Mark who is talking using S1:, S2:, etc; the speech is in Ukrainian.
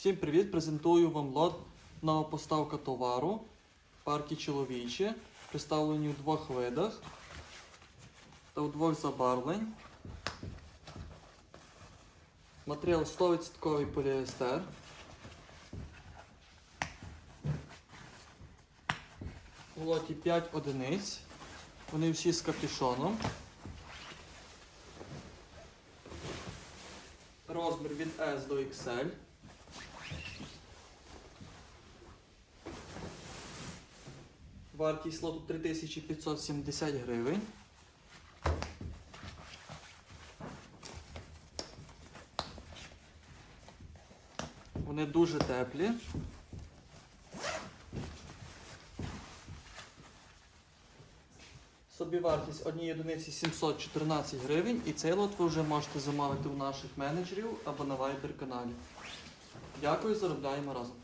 S1: Всім привіт! Презентую вам лот нова поставка товару. Парки чоловічі, представлені у двох видах та у двох забарвлень. Матеріал 100% поліестер. У лоті 5 одиниць. Вони всі з капюшоном. Розмір від S до XL. Вартість лоту 3570 гривень. Вони дуже теплі. Собівартість однієї одиниці 714 гривень і цей лот ви вже можете замовити у наших менеджерів або на Viber каналі. Дякую, заробляємо разом.